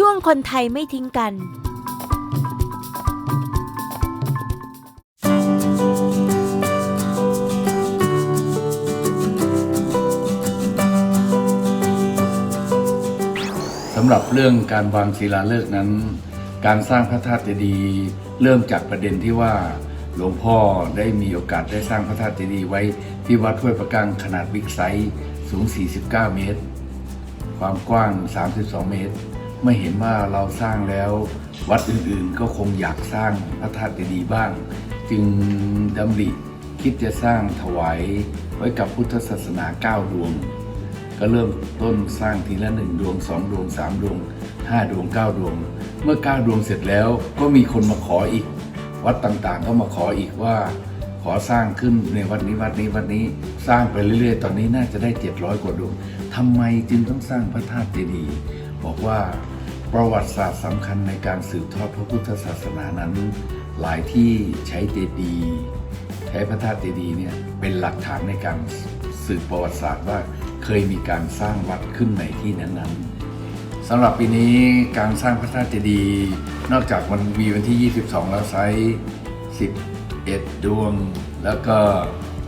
ช่วงคนไทยไม่ทิ้งกัน สำหรับเรื่องการวางศิลาฤกษ์นั้น การสร้างพระธาตุเจดีย์เริ่มจากประเด็นที่ว่าหลวงพ่อได้มีโอกาสได้สร้างพระธาตุเจดีย์ไว้ที่วัดห้วยประกังขนาดบิ๊กไซส์สูง 49 เมตร ความกว้าง 32 เมตร เมื่อเห็นว่าเราสร้างแล้ววัดอื่นๆ ก็คงอยากสร้างพระธาตุเจดีย์บ้าง จึงดำริคิดจะสร้างถวายไว้กับพุทธศาสนา9ดวง ก็เริ่มต้นสร้างทีละหนึ่งดวงสองดวงสามดวงห้าดวงเก้าดวง เมื่อเก้าดวงเสร็จแล้วก็มีคนมาขออีก วัดต่างๆก็มาขออีกว่า ขอสร้างขึ้นในวัดนี้วัดนี้วัดนี้สร้างไปเรื่อยๆ ตอนนี้น่าจะได้ 700 กว่าดวงทำไมจึงต้องสร้างพระธาตุเจดีย์ บอกว่าประวัติศาสตร์สำคัญในการสืบทอดพระพุทธศาสนานั้น หลายที่ใช้เจดีย์ใช้พระธาตุเจดีย์เนี่ยเป็นหลักฐานในการสืบประวัติศาสตร์ว่าเคยมีการสร้างวัดขึ้นในที่นั้นๆสำหรับปีนี้การสร้างพระธาตุเจดีย์นอกจากวันมีวันที่ 22 แล้วไซส์11 ดวง แล้วก็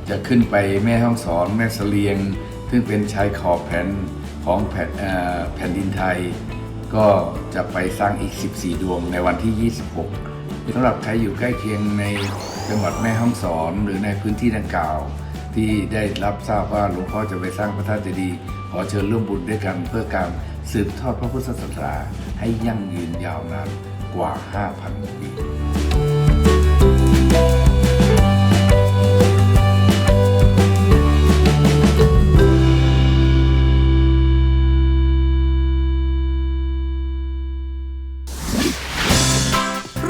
จะขึ้นไปแม่ห้องสอนแม่เสลียง ซึ่งเป็นชายขอบแผ่น ของแผ่นแผ่นดินไทย ก็จะไปสร้างอีก 14 ดวงในวันที่ 26สำหรับใครอยู่ใกล้เคียงในจังหวัดแม่ฮ่องสอนหรือในพื้นที่ดังกล่าว ที่ได้รับทราบว่าหลวงพ่อจะไปสร้างพระธาตุเจดีย์ขอเชิญร่วมบุญด้วยกันเพื่อการสืบทอดพระพุทธศาสนาให้ยั่งยืนยาวนานกว่า 5,000 ปี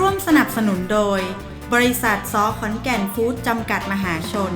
วมสนับสนุนโดย บริษัทซอขอนแก่นฟู้ดจำกัดมหาชน